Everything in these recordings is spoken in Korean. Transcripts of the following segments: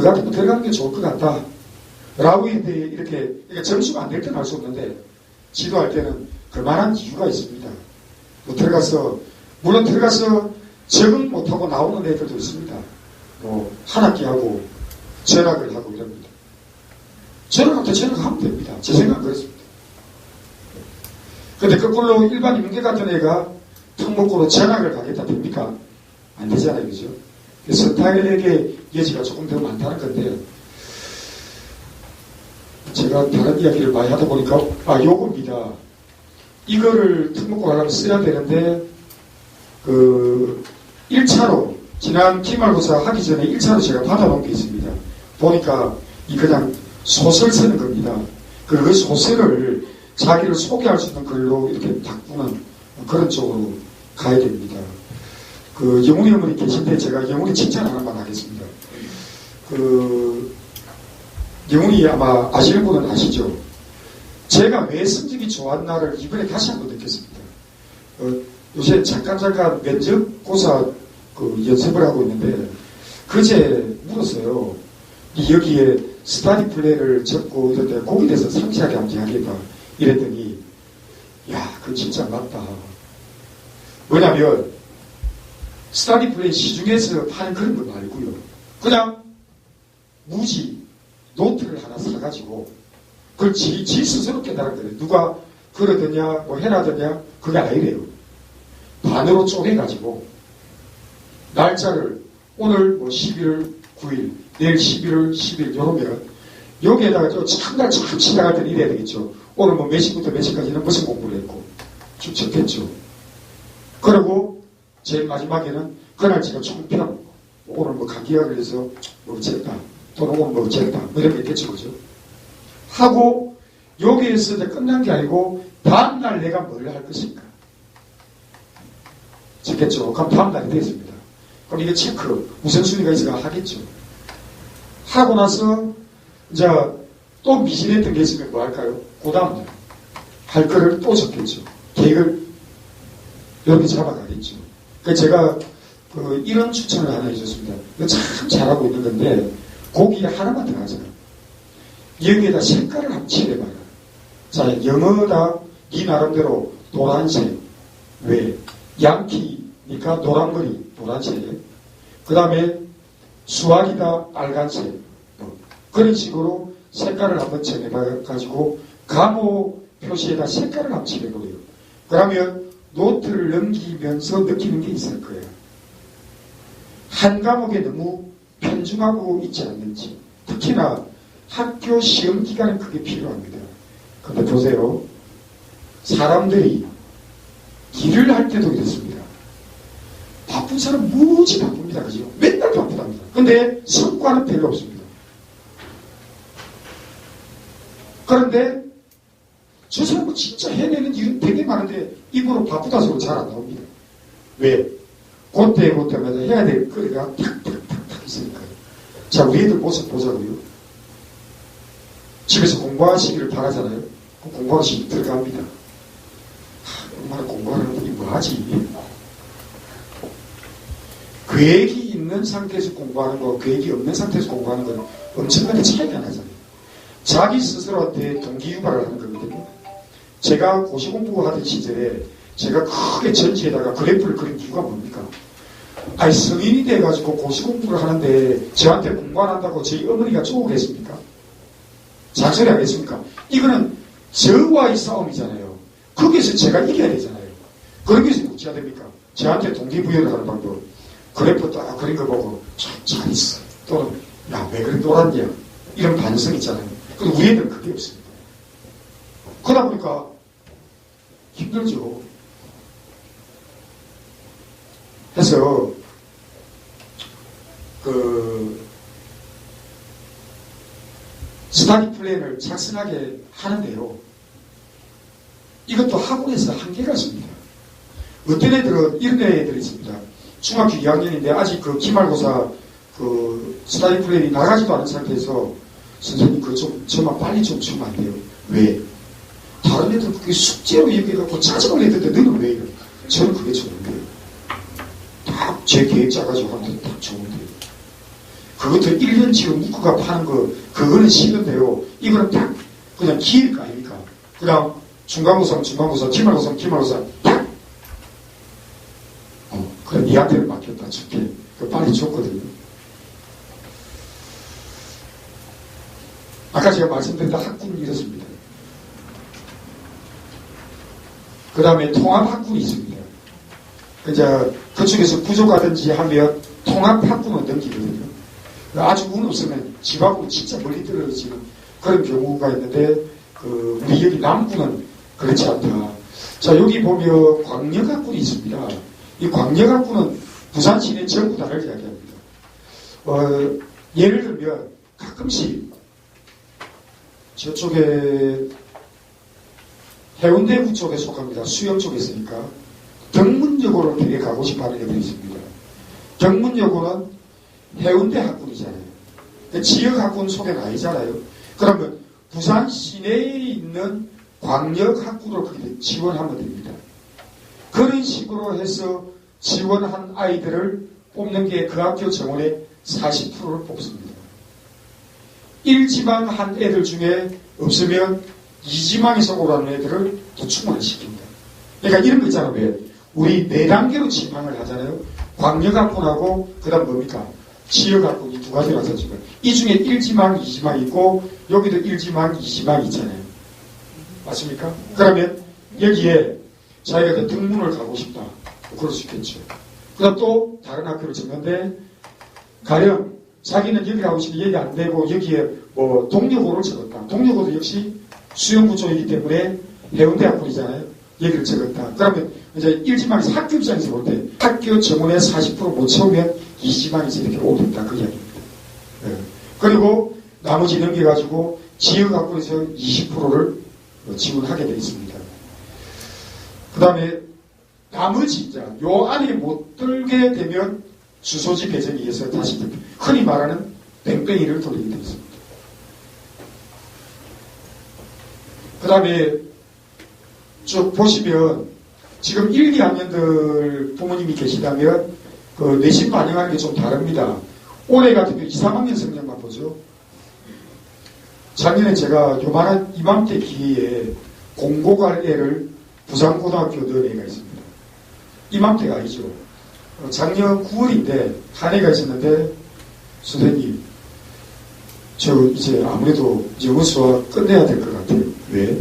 거 들어가는 게 좋을 것 같다. 라고 이렇게, 그러니까 점수가 안 될 때는 할수 없는데, 지도할 때는 그만한 이유가 있습니다. 뭐 들어가서, 물론 들어가서 적응 못하고 나오는 애들도 있습니다. 뭐, 한 학기 하고, 전학을 하고 이럽니다. 전학할 때 전학하면 됩니다. 제 생각은 그렇습니다. 근데 거꾸로 일반 임계 같은 애가 특목고로 전학을 가겠다 됩니까? 안 되잖아요. 그죠? 스타일에게 여지가 조금 더 많다는 건데, 제가 다른 이야기를 많이 하다 보니까, 아, 요겁니다. 이거를 특목고 하려면 써야 되는데, 그, 1차로, 지난 기말고사 하기 전에 1차로 제가 받아놓은 게 있습니다. 보니까, 이 그냥 소설 쓰는 겁니다. 그리고 그 소설을 자기를 소개할 수 있는 글로 이렇게 바꾸는 그런 쪽으로 가야 됩니다. 그 영훈이 어머니 계신데 제가 영훈이 칭찬 하나만 하겠습니다. 그 영훈이 아마 아시는 분은 아시죠? 제가 왜 성적이 좋았나를 이번에 다시 한번 느꼈습니다. 어, 요새 잠깐 잠깐 면접 고사 그 연습을 하고 있는데 그제 물었어요. 여기에 스타디 플레이를 적고 때 거기에 대해서 상세하게 한번 이야기해봐. 이랬더니 야, 그건 진짜 맞다. 왜냐면 스타디 플레이 시중에서 파는 그런 거 말고요. 그냥 무지 노트를 하나 사가지고 그걸 지, 지 스스로 깨달은 거예요. 누가 그러더냐 뭐 해라더냐 그게 아니래요. 반으로 쪼개가지고 날짜를 오늘 뭐 11월 9일 내일 11월 10일 요러면 여기에다가 저 참날 참 지나갈 때는 이래야 되겠죠. 오늘 뭐 몇 시부터 몇 시까지는 무슨 공부를 했고 쭉 적겠죠. 그리고 제일 마지막에는 그날 제가 총평 오늘 뭐 해서 뭐 쟀다 또는 오늘 뭐 쟀다 뭐 이런 게 있겠죠 그죠? 하고 여기에서 끝난 게 아니고 다음날 내가 뭘 할 것인가? 적겠죠? 그럼 다음날이 되겠습니다. 그럼 이게 체크 우선순위가 있어야 하겠죠. 하고 나서 이제 또 미진했던 게 있으면 뭐 할까요? 그 다음날 할 거를 또 적겠죠. 계획을 이렇게 잡아가겠죠 그 제가 그 이런 추천을 하나 해줬습니다. 참 잘하고 있는 건데 고기 하나만 더 하잖아. 여기에다 색깔을 한번 칠해봐라. 자 영어다 네 나름대로 노란색 왜 양키니까 노란머리 노란색 그 다음에 수학이다 빨간색 뭐 그런 식으로 색깔을 한번 정해봐가지고 감호 표시에다 색깔을 한번 칠해보래요. 그러면 노트를 넘기면서 느끼는 게 있을 거예요. 한 과목에 너무 편중하고 있지 않는지 특히나 학교 시험 기간에 그게 필요합니다. 근데 보세요. 사람들이 일을 할 때도 이렇습니다. 바쁜 사람 무지 바쁩니다. 그죠? 맨날 바쁘답니다. 근데 성과는 별로 없습니다. 그런데 저 사람은 진짜 해내는 일은 되게 많은데 입으로 바쁘다 소리 잘 안 나옵니다. 왜? 그때 그때마다 해야 될 거리가 탁탁탁탁 있으니까요. 자, 우리 애들 모습 보자고요. 집에서 공부하시기를 바라잖아요. 그 공부하시기 들어갑니다. 하, 얼마나 공부하는 분이 뭐하지? 계획이 있는 상태에서 공부하는 거, 계획이 없는 상태에서 공부하는 거는 엄청나게 차이가 나잖아요. 자기 스스로한테 동기유발을 하는. 제가 고시 공부하던 시절에 제가 크게 전지에다가 그래프를 그린 이유가 뭡니까? 아니 성인이 돼가지고 고시 공부를 하는데 저한테 공부 안 한다고 저희 어머니가 쪼우겠습니까? 잔소리 하겠습니까? 이거는 저와의 싸움이잖아요. 거기에서 제가 이겨야 되잖아요. 그런 게서 어찌해야 됩니까? 저한테 동기부여를 하는 방법. 그래프 딱 그린 거 보고 참잘 있어. 또는 야 왜 그래 놀았냐. 이런 반성 있잖아요. 근데 우리 애들은 그게 없습니다. 그러다 보니까 힘들죠. 해서 그 스타디 플랜을 작성하게 하는데요. 이것도 학원에서 한계가 있습니다. 어떤 애들은 이런 애들이 있습니다. 중학교 2학년인데 아직 그 기말고사 그 스타디 플랜이 나가지도 않은 상태에서 선생님 그거 좀 저만 빨리 좀 주면 안 돼요. 왜? 다른 애들 그게 숙제로 얘기해갖고 짜증을 내던데 너는 왜 이래? 저는 그게 좋은데요. 딱제 계획 짜가지고 하면 딱 좋은데요. 그것도 1년치로 묶어가 파는 거, 그거는 싫은데요. 이거는 딱, 그냥 기일 거 아닙니까? 그냥 중간고사, 중간고사, 기말고사, 기말고사, 딱! 어, 그래, 니한테는 맡겼다, 줄게. 그 빨리 줬거든요. 아까 제가 말씀드린 학군은 이렇습니다. 그 다음에 통합학군이 있습니다. 이제 그쪽에서 부족하든지 하면 통합학군을 넘기거든요. 아주 운 없으면 집하고 진짜 멀리 떨어지는 그런 경우가 있는데 그 우리 여기 남군은 그렇지 않다. 자 여기 보면 광역학군이 있습니다. 이 광역학군은 부산 시내 전부 다를 이야기합니다. 어, 예를 들면 가끔씩 저쪽에 해운대구 쪽에 속합니다. 수영 쪽에 있으니까 경문역으로 되게 가고 싶어하는 애들이 있습니다. 경문역으로는 해운대 학군이잖아요. 지역 학군 속에는 아니잖아요. 그러면 부산 시내에 있는 광역 학군으로 그렇게 지원하면 됩니다. 그런 식으로 해서 지원한 아이들을 뽑는 게 그 학교 정원의 40%를 뽑습니다. 1지망 한 애들 중에 없으면 2지망에서 오라는 애들을 또 충원시킵니다. 그러니까 이런 거 있잖아요. 왜? 우리 네 단계로 지망을 하잖아요. 광역학군하고 그 다음 뭡니까? 지역학군이 두 가지라서 지금 이 중에 1지망, 2지망 있고 여기도 1지망, 2지망 있잖아요. 맞습니까? 그러면 여기에 자기가 그 등문을 가고 싶다. 뭐 그럴 수 있겠죠. 그 다음 또 다른 학교를 적는데 가령 자기는 여기 가고 싶은데 여기 안 되고 여기에 뭐 동료고를 적었다. 동료고도 역시 수영구 쪽이기 때문에 해운대 학군이잖아요. 여기를 적었다. 그러면 이제 1지망에서 학교 입장에서 볼 때 학교 정원에 40%못 채우면 2지망에서 이렇게 오겠다. 그 이야기입니다. 네. 그리고 나머지 넘겨가지고 지역 학군에서 20%를 지원하게 되어 있습니다. 그 다음에 나머지 이제 요 안에 못 들게 되면 주소지 배정에 의해서 다시 흔히 말하는 뺑뺑이를 돌리게 되어 있습니다. 그 다음에 쭉 보시면 지금 1, 2학년들 부모님이 계시다면 그 내신 반영하는 게 좀 다릅니다. 올해 같은 경우 2, 3학년 성적만 보죠. 작년에 제가 요만한 이맘때 기회에 공고갈 애를 부산고등학교 넣은 애가 있습니다. 이맘때가 아니죠. 어, 작년 9월인데 한 애가 있었는데 선생님 저 이제 아무래도 영어 수학 끝내야 될 것 같아요. 왜?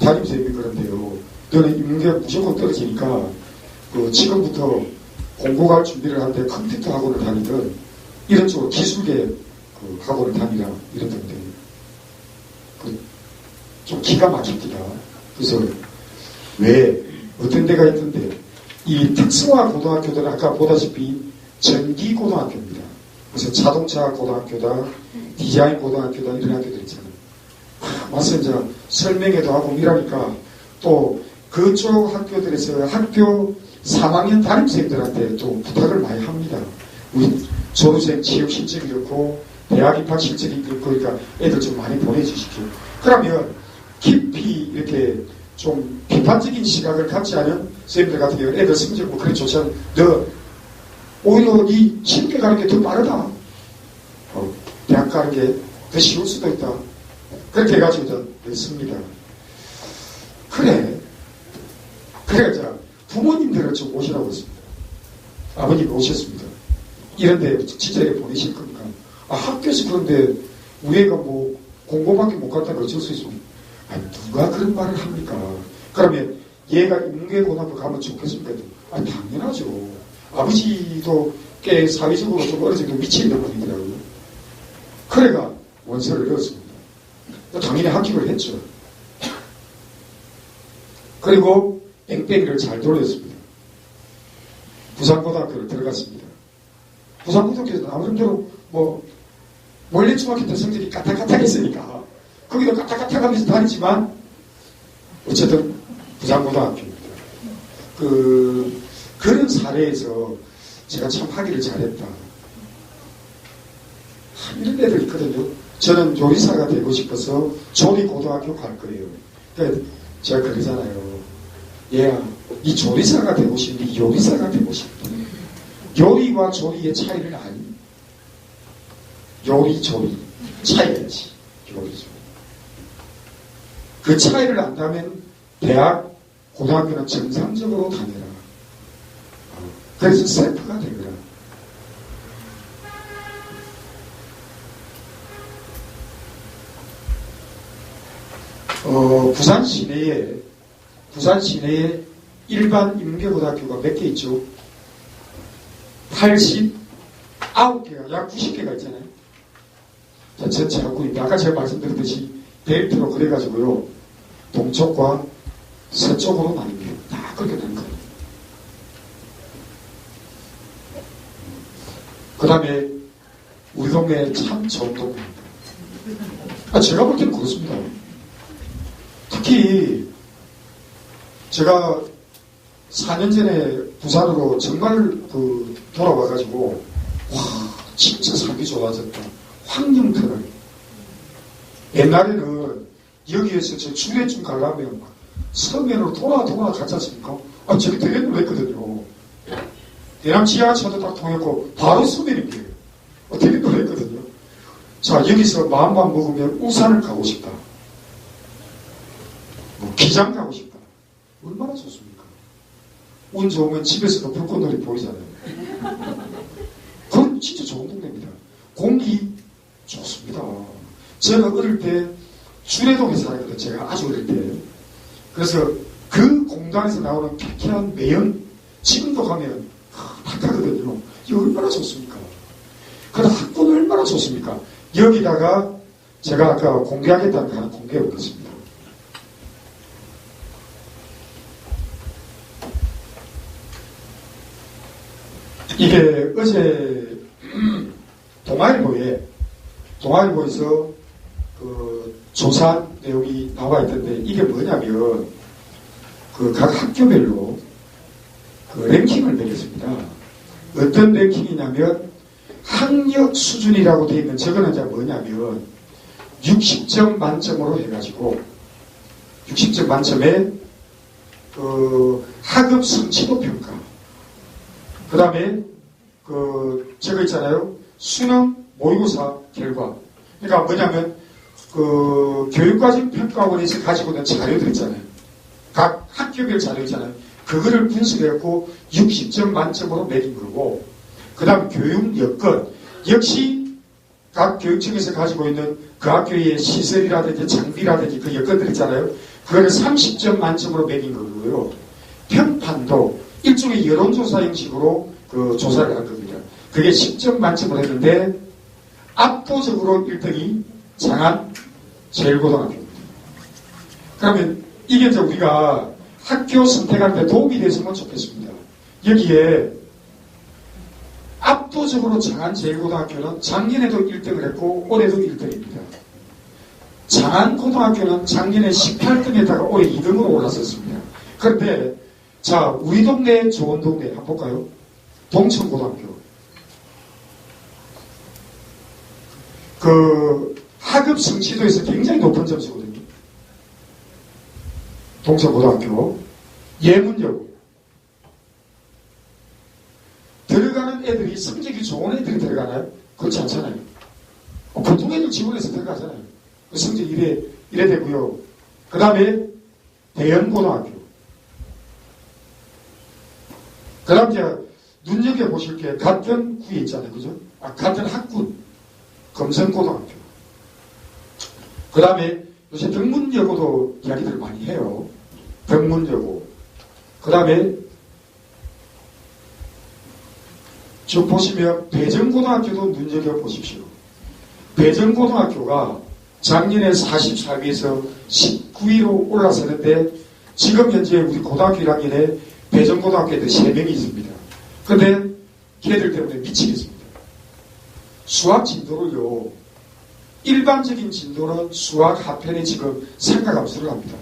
담임선생님이 그런데요. 너는 인문계 무조건 떨어지니까 그 지금부터 공고갈 준비를 하는데 컴퓨터 학원을 다니든 이런 쪽으로 기술계 그 학원을 다니라 이러던데 그 좀 기가 막힙니다. 그래서 왜 어떤 데가 있던데 이 특성화 고등학교들은 아까 보다시피 전기 고등학교입니다. 그래서 자동차 고등학교다, 디자인 고등학교다 이런 학교들 있잖아요. 맞서 이제 설명회도 하고 이러니까 또 그쪽 학교들에서 학교 3학년 담임생들한테 또 부탁을 많이 합니다. 우리 졸업생 취업 실적이 그렇고 대학 입학 실적이 그렇고 그러니까 애들 좀 많이 보내주십시오. 그러면 깊이 이렇게 좀 비판적인 시각을 갖지 않은 선생님들 같은 경우는 애들 성적 뭐 그래 좋지 않아. 너 오히려 이 쉽게 가는 게 더 빠르다. 어, 대학 가는 게 더 쉬울 수도 있다. 그렇게 해가지고 저 냈습니다. 그래. 그래, 자, 부모님들을 좀 오시라고 했습니다. 아버님 오셨습니다. 이런데 진짜 이렇게 보내실 겁니까? 아, 학교에서 그런데 우리가 뭐 공고밖에 못 갔다가 어쩔 수 있습니까? 아니, 누가 그런 말을 합니까? 그러면 얘가 인계고등학교 가면 좋겠습니까? 아, 당연하죠. 아버지도 꽤 사회적으로 좀 어느 정도 있는 분이더라고요. 그래가 원서를 넣었습니다. 당연히 합격을 했죠. 그리고 뺑뺑이를 잘 돌렸습니다. 부산고등학교를 들어갔습니다. 부산고등학교에서 나름대로 뭐 원래 중학교 때 성적이 까딱까딱했으니까 거기도 까딱까딱하면서 다니지만 어쨌든 부산고등학교입니다. 그 그런 사례에서 제가 참 하기를 잘했다. 이런 애들 있거든요. 저는 요리사가 되고 싶어서 조리 고등학교 갈 거예요. 그러니까 제가 그러잖아요. 얘야, 이 조리사가 되고 싶니? 요리사가 되고 싶니? 요리와 조리의 차이를 아니? 요리, 조리. 차이겠지. 요리, 조리. 그 차이를 안다면 대학, 고등학교는 정상적으로 다녀라. 어, 그래서 셀프가 되거라. 어, 부산 시내에, 부산 시내에 일반 임계고등학교가 몇 개 있죠? 89개가, 약 90개가 있잖아요. 자, 전체 학군인데, 아까 제가 말씀드렸듯이 벨트로 그래가지고요, 동쪽과 서쪽으로 나뉩니다. 다 그렇게 되는 거예요. 그 다음에, 우리 동네 참 좋은 동네입니다. 아, 제가 볼 때는 그렇습니다. 특히 제가 4년 전에 부산으로 정말 그 돌아와가지고 와 진짜 살기 좋아졌다 환경터를 옛날에는 여기에서 저 주례쯤 가려면 막 서면으로 돌아 돌아 갔지 않습니까? 아 저기 되게 놀랬거든요 대남 지하철도 딱 통했고 바로 서면입니다 어, 되게 놀랬거든요 자 여기서 마음만 먹으면 우산을 가고 싶다 뭐 기장 가고 싶다. 얼마나 좋습니까? 운 좋으면 집에서도 불꽃놀이 보이잖아요. 그건 진짜 좋은 동네입니다. 공기 좋습니다. 제가 어릴 때 주례동에 살았거든요. 제가 아주 어릴 때. 그래서 그 공단에서 나오는 쾌쾌한 매연 지금도 가면 탁하거든요. 이거 얼마나 좋습니까? 그럼 학교는 얼마나 좋습니까? 여기다가 제가 아까 공개하겠다는 거 공개해 보겠습니다. 이게 어제 동아일보에 동아일보에서 그 조사 내용이 나와 있던데 이게 뭐냐면 그 각 학교별로 그 랭킹을 매겼습니다. 어떤 랭킹이냐면 학력 수준이라고 되어 있는 저거는 이제 뭐냐면 60점 만점으로 해가지고 60점 만점에 그 학업 성취도 평가 그 다음에 그 저거 있잖아요. 수능 모의고사 결과. 그러니까 뭐냐면 그 교육과정 평가원에서 가지고 있는 자료들 있잖아요. 각 학교별 자료 있잖아요. 그거를 분석해갖고 60점 만점으로 매긴 거고 그 다음 교육 여건 역시 각 교육청에서 가지고 있는 그 학교의 시설이라든지 장비라든지 그 여건들 있잖아요. 그거를 30점 만점으로 매긴 거고요. 평판도 일종의 여론조사 형식으로 그 조사를 한 겁니다. 그게 10점 만점을 했는데 압도적으로 1등이 장안 제일고등학교입니다. 그러면 이게 이제 우리가 학교 선택할 때 도움이 됐으면 좋겠습니다. 여기에 압도적으로 장안 제일고등학교는 작년에도 1등을 했고 올해도 1등입니다. 장안 고등학교는 작년에 18등에다가 올해 2등으로 올랐었습니다. 그런데 자, 우리 동네 좋은 동네 한번 볼까요? 동천고등학교. 그 학업 성취도에서 굉장히 높은 점수거든요. 동천고등학교. 예문여고. 들어가는 애들이 성적이 좋은 애들이 들어가나요? 그렇지 않잖아요. 어, 보통 애들 지원해서 들어가잖아요. 그 성적 이래, 이래 되고요. 그 다음에 대연고등학교. 그 다음 이제 눈여겨보실 게 같은 구에 있잖아요. 그죠? 아, 같은 학군. 검성고등학교. 그 다음에 요새 병문여고도 이야기들 많이 해요. 병문여고. 그 다음에 쭉 보시면 배정고등학교도 눈여겨보십시오. 배정고등학교가 작년에 44위에서 19위로 올라서는데 지금 현재 우리 고등학교 1학년에 배정고등학교에도 3명이 있습니다. 그런데 걔들 때문에 미치겠습니다. 수학 진도를요, 일반적인 진도는 수학 하편에 지금 상가 감수를 합니다.